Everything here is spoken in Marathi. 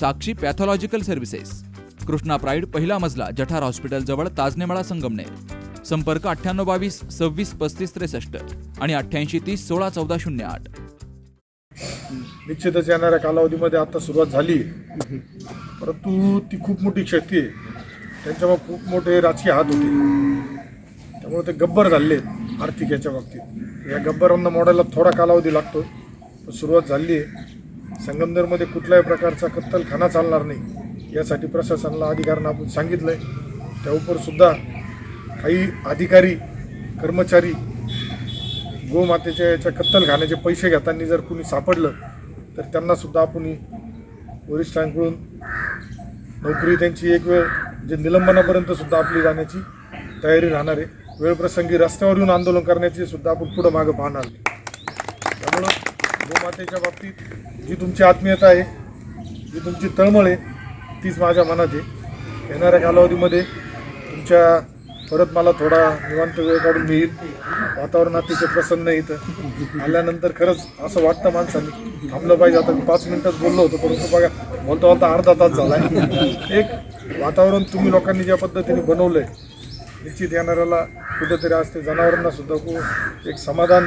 Sakshi pathological services. Krishna pride पहिला मजला जठार हॉस्पिटलजवळ ताजनेमाळा संगमनेर. संपर्क अठ्ठ्याण्णव बावीस सव्वीस पस्तीस त्रेसष्ट आणि अठ्ठ्याऐंशी तीस सोळा चौदा शून्य आठ. निश्चितच येणाऱ्या कालावधीमध्ये आता सुरुवात झाली. परंतु ती खूप मोठी शक्ती आहे. त्यांच्यावर खूप मोठे राजकीय हात होते. त्यामुळे ते गब्बर झाले आहेत आर्थिक याच्या बाबतीत. या गब्बरांना मोडायला थोडा कालावधी लागतो सुरुवात झाली आहे. संगमनेरमध्ये कुठल्याही प्रकारचा कत्तलखाना चालणार नाही. यासाठी प्रशासनाला अधिकाऱ्यांना आपण सांगितलं आहे त्याउपरसुद्धा काही अधिकारी कर्मचारी गोमातेच्या याच्या कत्तलखान्याचे पैसे घेताना जर कुणी सापडलं तर त्यांनासुद्धा आपण वरिष्ठांकडून नोकरी त्यांची एक वेळ जे निलंबनापर्यंत सुद्धा आपली जाण्याची तयारी राहणार आहे. वेळप्रसंगी रस्त्यावर येऊन आंदोलन करण्याची सुद्धा आपण पुढं मागं पाहणार नाही. गोमातेच्या बाबतीत जी तुमची आत्मीयता आहे जी तुमची तळमळ आहे तीच माझ्या मनात आहे. येणाऱ्या कालावधीमध्ये तुमच्या परत मला थोडा निवांत वेळ काढून मी वातावरणात वातावरण अतिशय प्रसन्न आहे इथं. आल्यानंतर खरंच असं वाटतं माणसाने. थांबलं पाहिजे. आता मी पाच मिनिटच बोललो होतो परंतु बघा बोलता बोलता अर्धा तास झाला आहे एक वातावरण तुम्ही लोकांनी ज्या पद्धतीने बनवलं आहे निश्चित येणाऱ्याला कुठंतरी असते जनावरांना सुद्धा खूप एक समाधान